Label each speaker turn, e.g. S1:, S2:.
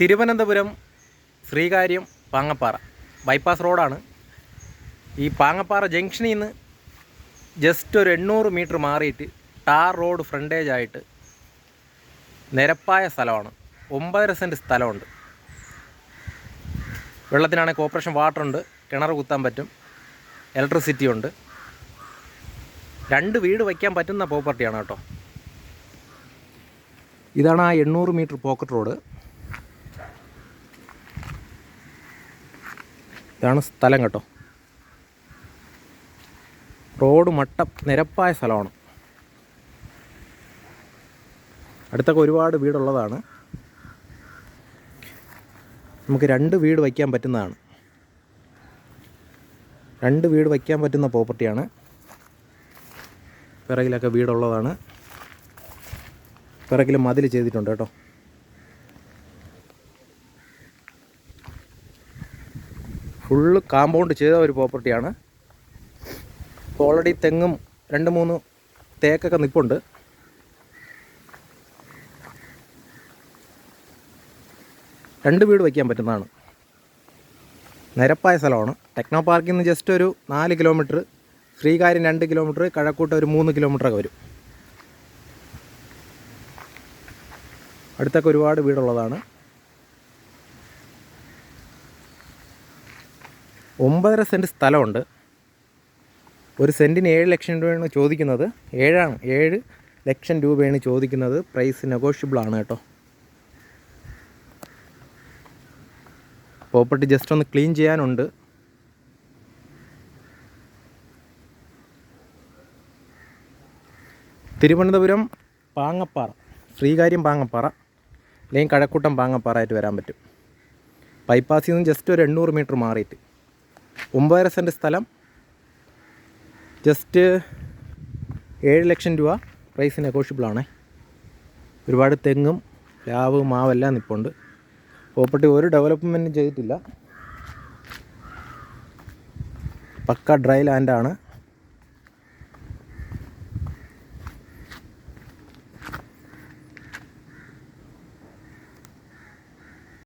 S1: Thiruvananthapuram Sreekaryam Pangappara. Bypass റോഡാണ് ഈ പാങ്ങപ്പാറ ജംഗ്ഷനിൽ നിന്ന് ജസ്റ്റ് ഒരു എണ്ണൂറ് മീറ്റർ മാറിയിട്ട് ടാർ റോഡ് ഫ്രണ്ടേജ് ആയിട്ട് നിരപ്പായ സ്ഥലമാണ്. ഒമ്പതര സെന്റ് സ്ഥലമുണ്ട്. വെള്ളത്തിനാണെങ്കിൽ കോപ്പറേഷൻ വാട്ടർ ഉണ്ട് കിണർ കുത്താൻ പറ്റും ഇലക്ട്രിസിറ്റി ഉണ്ട്. രണ്ട് വീട് വയ്ക്കാൻ പറ്റുന്ന പ്രോപ്പർട്ടിയാണ് കേട്ടോ. ഇതാണ് ആ എണ്ണൂറ് മീറ്റർ പോക്കറ്റ് റോഡ് ഇതാണ് സ്ഥലം കേട്ടോ. റോഡ് മട്ട നിരപ്പായ സ്ഥലമാണ്. അടുത്തൊക്കെ ഒരുപാട് വീടുള്ളതാണ്. നമുക്ക് രണ്ട് വീട് വയ്ക്കാൻ പറ്റുന്നതാണ്. രണ്ട് വീട് വയ്ക്കാൻ പറ്റുന്ന പ്രോപ്പർട്ടിയാണ് പിറകിലൊക്കെ വീടുള്ളതാണ്. പിറകിൽ മതിൽ ചെയ്തിട്ടുണ്ട് കേട്ടോ. ഫുള്ള് കാമ്പൗണ്ട് ചെയ്ത ഒരു പ്രോപ്പർട്ടിയാണ് ഇപ്പോൾ ഓൾറെഡി തെങ്ങും രണ്ട് മൂന്ന് തേക്കൊക്കെ നിൽപ്പുണ്ട് രണ്ട് വീട് വയ്ക്കാൻ പറ്റുന്നതാണ്. നിരപ്പായ സ്ഥലമാണ്. ടെക്നോ പാർക്കിൽ നിന്ന് ജസ്റ്റ് ഒരു നാല് കിലോമീറ്റർ ശ്രീകാര്യം രണ്ട് കിലോമീറ്റർ കഴക്കൂട്ട ഒരു മൂന്ന് കിലോമീറ്ററൊക്കെ വരും. അടുത്തൊക്കെ ഒരുപാട് വീടുള്ളതാണ്. ഒമ്പതര സെന്റ് സ്ഥലമുണ്ട്. ഒരു സെന്റിന് ഏഴ് ലക്ഷം രൂപയാണ് ചോദിക്കുന്നത്. ഏഴാണ് ഏഴ് ലക്ഷം രൂപയാണ് ചോദിക്കുന്നത്. പ്രൈസ് നെഗോഷ്യബിൾ ആണ് കേട്ടോ. പ്രോപ്പർട്ടി ജസ്റ്റ് ഒന്ന് ക്ലീൻ ചെയ്യാനുണ്ട്. തിരുവനന്തപുരം പാങ്ങപ്പാറ ശ്രീകാര്യം പാങ്ങപ്പാറ അല്ലെങ്കിൽ കഴക്കൂട്ടം പാങ്ങപ്പാറ ആയിട്ട് വരാൻ പറ്റും. ബൈപ്പാസിൽ നിന്ന് ജസ്റ്റ് ഒരു എണ്ണൂറ് മീറ്റർ മാറിയിട്ട്. ഒമ്പതര സെന്റ് സ്ഥലം. ജസ്റ്റ് ഏഴ് ലക്ഷം രൂപ പ്രൈസ് നെഗോഷ്യബിൾ ആണേ. ഒരുപാട് തെങ്ങും പ്ലാവ് മാവെല്ലാം നിൽപ്പുണ്ട് പ്രോപ്പർട്ടി ഒരു ഡെവലപ്മെന്റും ചെയ്തിട്ടില്ല. പക്ക ഡ്രൈ ലാൻഡാണ്